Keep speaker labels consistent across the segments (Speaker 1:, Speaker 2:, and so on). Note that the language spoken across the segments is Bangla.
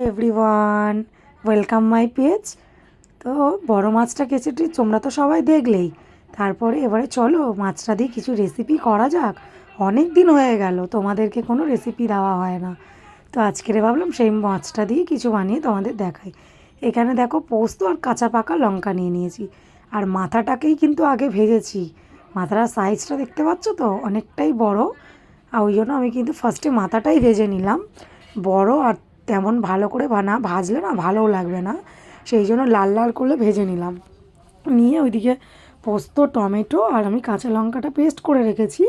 Speaker 1: এভরিওয়ান ওয়েলকাম মাই পেজ তো বড় মাছটা কেচেটি তোমরা তো সবাই দেখলেই। তারপরে এবারে চলো, মাছটা দিয়ে কিছু রেসিপি করা যাক। অনেক দিন হয়ে গেল, তোমাদেরকে কোনো রেসিপি দেওয়া হয় না। তো আজকেরে ভাবলাম সেই মাছটা দিয়ে কিছু বানিয়ে তোমাদের দেখাই। এখানে দেখো পোস্ত আর কাঁচা পাকা লঙ্কা নিয়ে নিয়েছি। আর মাথাটাকেই কিন্তু আগে ভেজেছি। মাথাটার সাইজটা দেখতে পাচ্ছ তো? অনেকটাই বড়। আর ওই জন্য আমি কিন্তু ফার্স্টে মাথাটাই ভেজে নিলাম। বড় আর তেমন ভালো করে বানা ভাজলে না ভালোও লাগবে না। সেই জন্য লাল লাল করলে ভেজে নিলাম। নিয়ে ওইদিকে পোস্ত, টমেটো আর আমি কাঁচা লঙ্কাটা পেস্ট করে রেখেছি।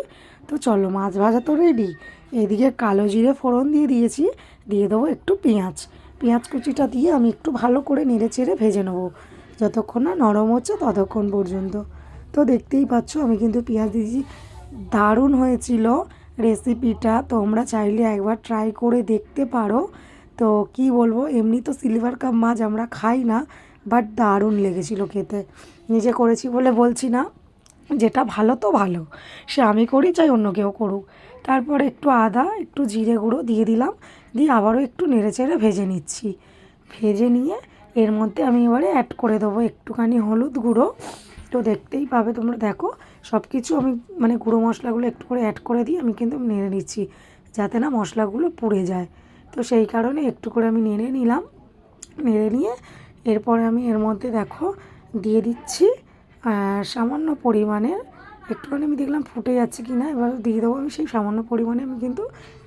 Speaker 1: তো চলো মাছ ভাজা তো রেডি এদিকে কালো জিরে ফোড়ন দিয়ে দিয়েছি। দিয়ে দেবো একটু পেঁয়াজ। পেঁয়াজ কুচিটা দিয়ে আমি একটু ভালো করে নেড়ে চেড়ে ভেজে নেব। যতক্ষণ না নরম হচ্ছে ততক্ষণ পর্যন্ত। তো দেখতেই পাচ্ছ আমি কিন্তু পেঁয়াজ দিয়েছি। দারুণ হয়েছিল রেসিপিটা। তোমরা চাইলে একবার ট্রাই করে দেখতে পারো। তো কি বলব, এমনি তো সিলভার কাপ মাছ আমরা খাই না বাট দারুণ লেগেছিল খেতে। নিজে করেছি বলে বলছি না, যেটা ভালো তো ভালো, সে আমি করি চাই অন্য কেউ করুক। তারপরে একটু আদা, একটু জিরে গুঁড়ো দিয়ে দিলাম, দিয়ে আবারও একটু নেড়ে চেড়ে ভেজে নিচ্ছি। ভেজে নিয়ে এর মধ্যে আমি এবারে অ্যাড করে দেবো একটুখানি হলুদ গুঁড়ো। তো দেখতেই পাবে তোমরা, দেখো সব কিছু আমি মানে গুঁড়ো মশলাগুলো একটু করে অ্যাড করে দিয়ে আমি কিন্তু নেড়ে নিচ্ছি, যাতে না মশলাগুলো পুড়ে যায়। তো সেই কারণে একটু করে আমি নেড়ে নিলাম। নেড়ে নিয়ে এরপরে আমি এর মধ্যে দেখো দিয়ে দিচ্ছি সামান্য পরিমাণের একটুখানি আমি দেখলাম ফুটে যাচ্ছে কি না, এবার দিয়ে দেবো আমি সেই সামান্য পরিমাণে আমি কিন্তু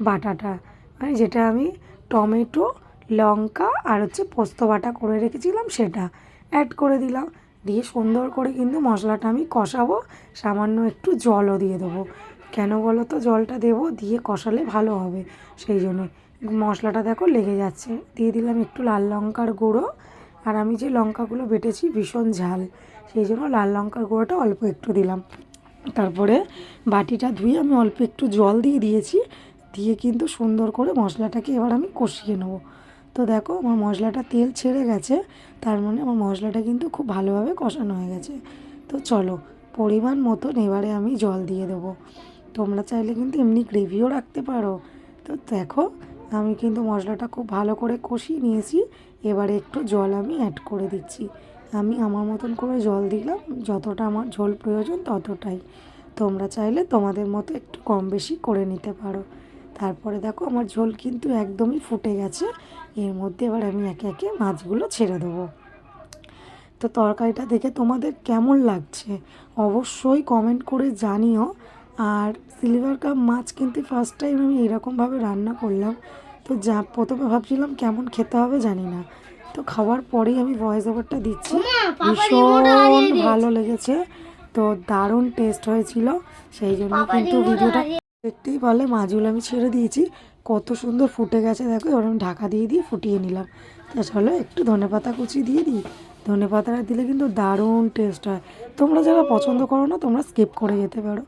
Speaker 1: বাটাটা। মানে যেটা আমি টমেটো, লঙ্কা আর হচ্ছে পোস্ত বাটা করে রেখেছিলাম সেটা অ্যাড করে দিলাম। দিয়ে সুন্দর করে কিন্তু মশলাটা আমি কষাবো, সামান্য একটু জলও দিয়ে দেবো। কেন বলো তো? জলটা দেবো, দিয়ে কষালে ভালো হবে। সেই জন্য মশলাটা দেখো লেগে যাচ্ছে। দিয়ে দিলাম একটু লাল লঙ্কার গুঁড়ো। আর আমি যে লঙ্কাগুলো বেটেছি ভীষণ ঝাল, সেই জন্য লাল লঙ্কার গুঁড়োটা অল্প একটু দিলাম। তারপরে বাটিটা ধুয়ে আমি অল্প একটু জল দিয়ে দিয়েছি। দিয়ে কিন্তু সুন্দর করে মশলাটাকে এবার আমি কষিয়ে নেব। তো দেখো আমার মশলাটা তেল ছেড়ে গেছে, তার মানে আমার মশলাটা কিন্তু খুব ভালোভাবে কষানো হয়ে গেছে। তো চলো, পরিমাণ মতন এবারে আমি জল দিয়ে দেবো। তোমরা চাইলে কিন্তু এমনি গ্রেভিও রাখতে পারো। তো দেখো আমি কিন্তু মশলাটা খুব ভালো করে কষিয়ে নিয়েছি। এবারে একটু জল আমি অ্যাড করে দিচ্ছি। আমি আমার মতন করে জল দিলাম, যতটা আমার ঝোল প্রয়োজন ততটাই। তোমরা চাইলে তোমাদের মতো একটু কম বেশি করে নিতে পারো। তারপরে দেখো আমার ঝোল কিন্তু একদমই ফুটে গেছে। এর মধ্যে এবার আমি একে একে মাছগুলো ছেড়ে দেবো। তো তরকারিটা দেখে তোমাদের কেমন লাগছে? অবশ্যই কমেন্ট করে জানিও। আর সিলভার কাপ মাছ কিন্তু ফার্স্ট টাইম আমি এরকমভাবে রান্না করলাম। তো যা প্রথমে ভাবছিলাম কেমন খেতে হবে জানি না। তো খাওয়ার পরেই আমি ভয়েস ওভারটা দিচ্ছি। ভীষণ ভালো লেগেছে। তো দারুণ টেস্ট হয়েছিল। সেই জন্য কিন্তু ভিডিওটা দেখতেই পারলে মাছগুলো আমি ছেড়ে দিয়েছি। কত সুন্দর ফুটে গেছে দেখো এবার আমি ঢাকা দিয়ে দিয়ে ফুটিয়ে নিলাম। তা চলো একটু ধনেপাতা কুচি দিয়ে দিই। ধনেপাতাটা দিলে কিন্তু দারুণ টেস্ট হয়। তোমরা যারা পছন্দ করো না তোমরা স্কিপ করে যেতে পারো।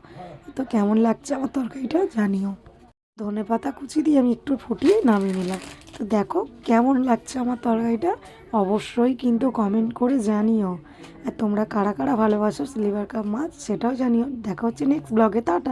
Speaker 1: তো কেমন লাগছে আমার তরকারিটা জানিও। ধনে পাতা কুচি দিয়ে আমি একটু ফুটিয়ে নামিয়ে নিলাম। তো দেখো কেমন লাগছে আমার তরকারিটা, অবশ্যই কিন্তু কমেন্ট করে জানিও। আর তোমরা কারা কারা ভালোবাসো স্লিভার কাপ মাছ সেটাও জানিও। দেখা হচ্ছে নেক্সট ব্লগে টাটা।